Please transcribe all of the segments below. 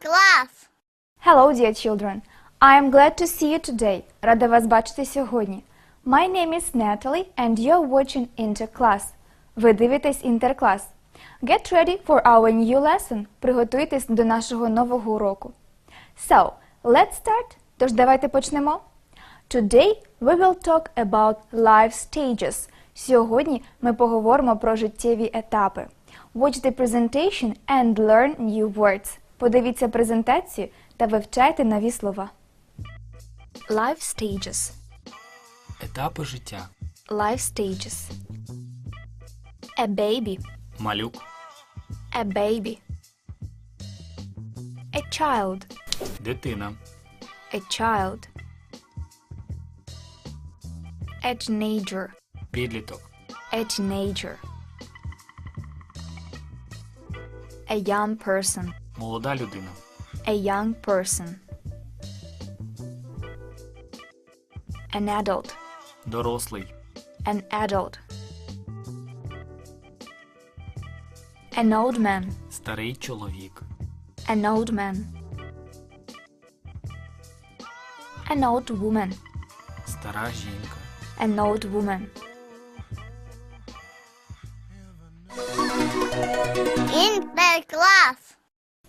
class. Hello, dear children. I am glad to see you today. Рада вас бачити сьогодні. My name is Natalie and you're watching Interclass. Ви дивитесь Інтерклас. Get ready for our new lesson. Приготуйтесь до нашого нового уроку. So, let's start. Тож давайте почнемо. Today we will talk about life stages. Сьогодні ми поговоримо про життєві етапи. Watch the presentation and learn new words. Подивіться презентацію та вивчайте нові слова. Life stages. Етапи життя. Life stages. A baby. Малюк. A baby. A child. Дитина. A child. A teenager. Підліток. A teenager. A young person. Молода людина. A young person. An adult. Дорослий. An adult. An old man. Старий чоловік. An old man. An old woman. Стара жінка. An old woman. Interclass.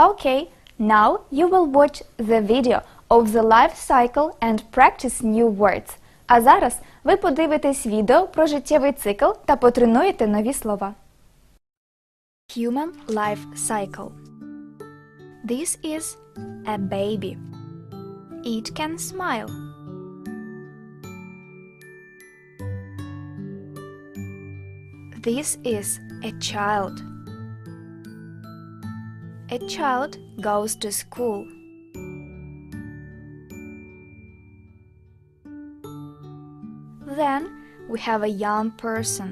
Okay, now you will watch the video of the life cycle and practice new words. А зараз ви подивитесь відео про життєвий цикл та потренуєте нові слова. Human life cycle. This is a baby. It can smile. This is a child. A child goes to school. Then we have a young person.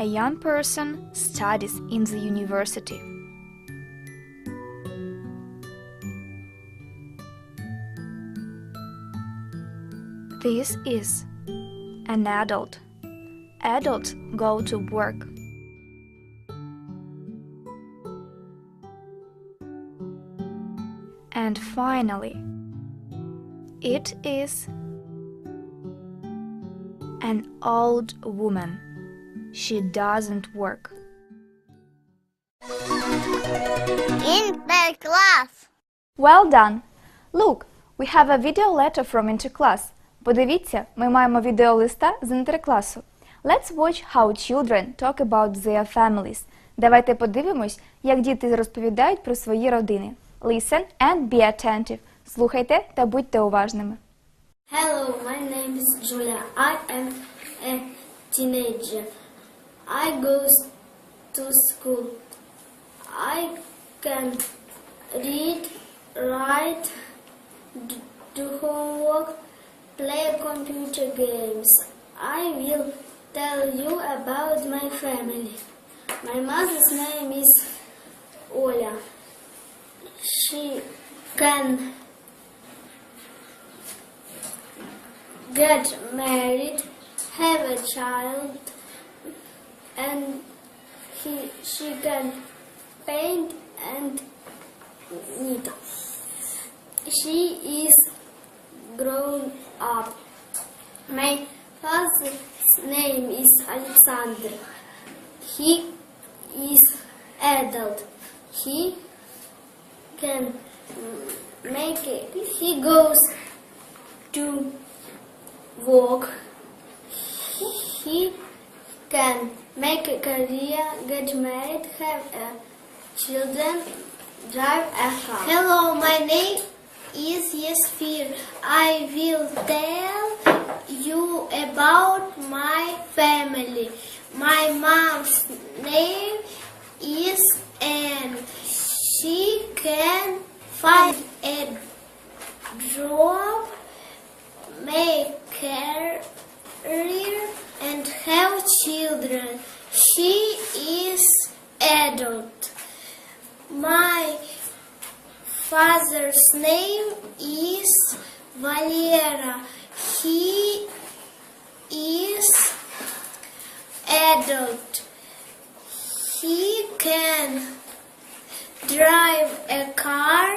A young person studies in the university. This is an adult. Adults go to work. And finally, it is an old woman. She doesn't work. Interclass. Well done! Look, we have a video letter from Interclass. Подивіться, ми маємо відеолиста з інтеркласу. Let's watch how children talk about their families. Давайте подивимось, як діти розповідають про свої родини. Listen and be attentive. Слухайте та будьте уважними. Hello, my name is Julia. I am a teenager. I go to school. I can read, write, do homework, play computer games. I will tell you about my family. My mother's name is Oля. She can get married, have a child, and he, she can paint and knit. She is grown up. My father's name is Alexander. He is adult. He can make it. He goes to work. He can make a career, get married, have a children, drive a car. Hello, my name is Yesfir. I will tell you about my family. My mom's name is Anne. She can find a job, make career, and have children. She is adult. My father's name is Valera. He is adult. He can drive a car,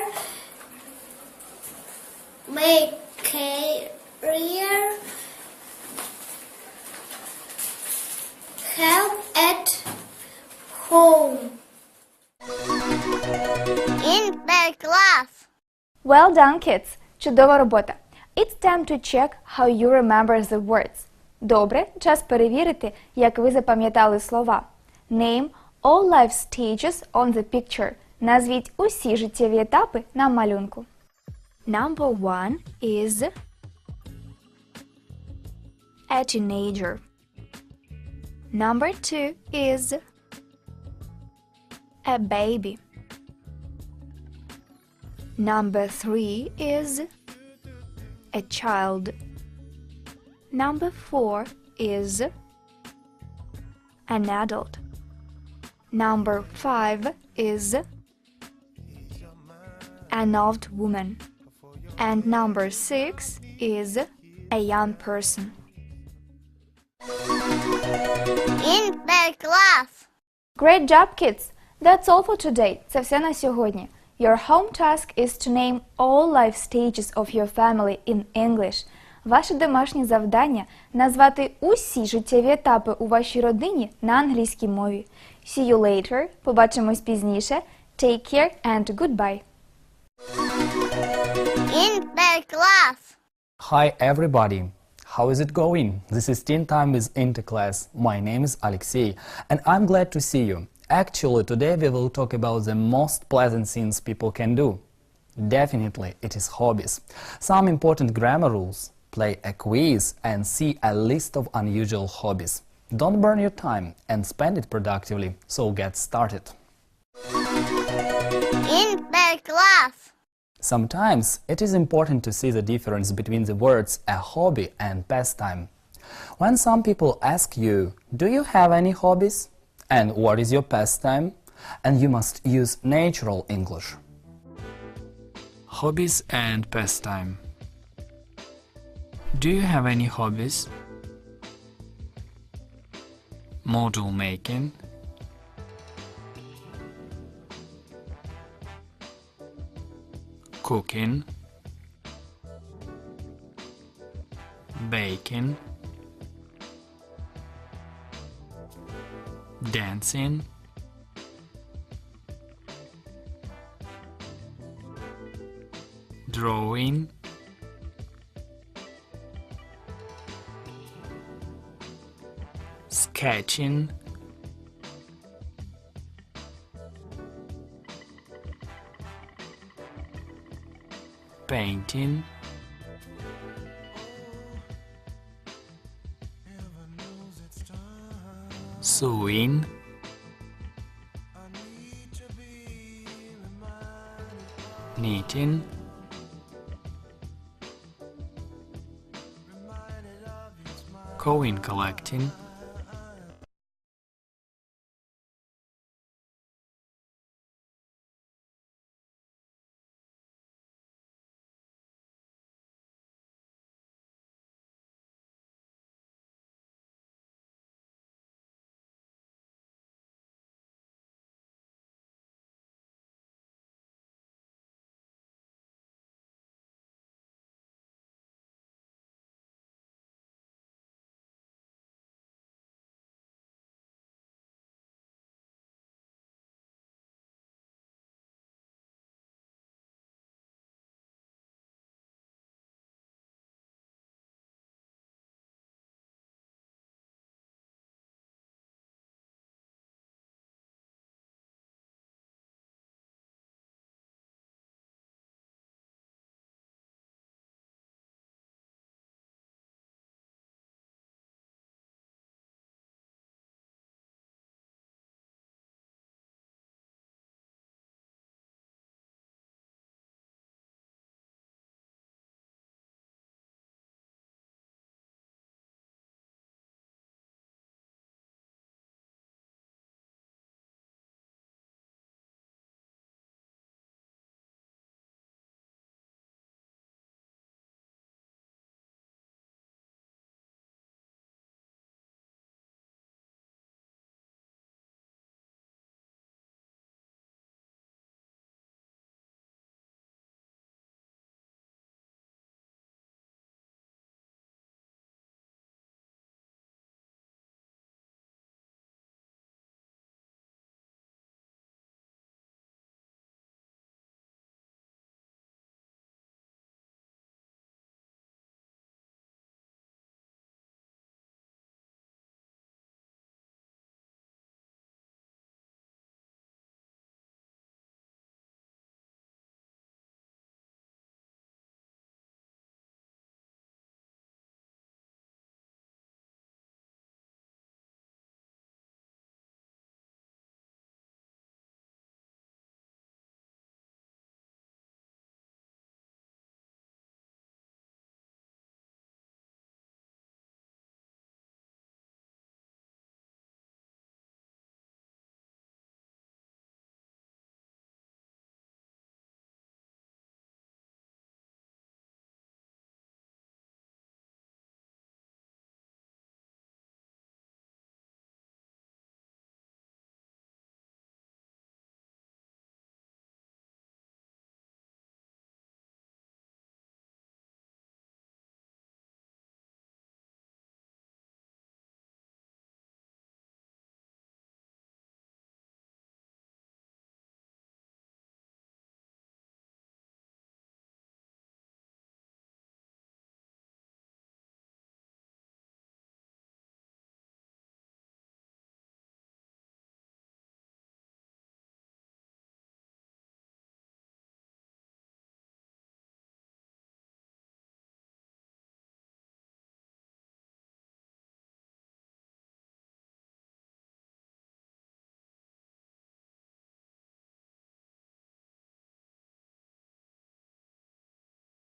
make career, help at home. Interclass. Well done, kids! Чудова робота! It's time to check how you remember the words. Добре, час перевірити, як ви запам'ятали слова. Name all life stages on the picture. Назвіть усі життєві етапи на малюнку. Number one is a teenager. Number two is a baby. Number three is a child. Number four is an adult. Number five is an old woman. And number six is a young person. Interclass. Great job, kids! That's all for today. Це все на сьогодні. Your home task is to name all life stages of your family in English. Ваше домашнє завдання назвати усі життєві етапи у вашій родині на англійській мові. See you later. Побачимось пізніше. Take care and goodbye. Interclass. Hi everybody! How is it going? This is Teen Time with Interclass. My name is Alexei and I'm glad to see you. Actually, today we will talk about the most pleasant things people can do. Definitely, it is hobbies. Some important grammar rules, play a quiz and see a list of unusual hobbies. Don't burn your time and spend it productively, so get started. Interclass. Sometimes it is important to see the difference between the words a hobby and pastime. When some people ask you, Do you have any hobbies? And What is your pastime? and you must use natural English. Hobbies and pastime. Do you have any hobbies? Model making. Cooking. Baking. Dancing. drawing. Sketching. Painting sewing knitting coin collecting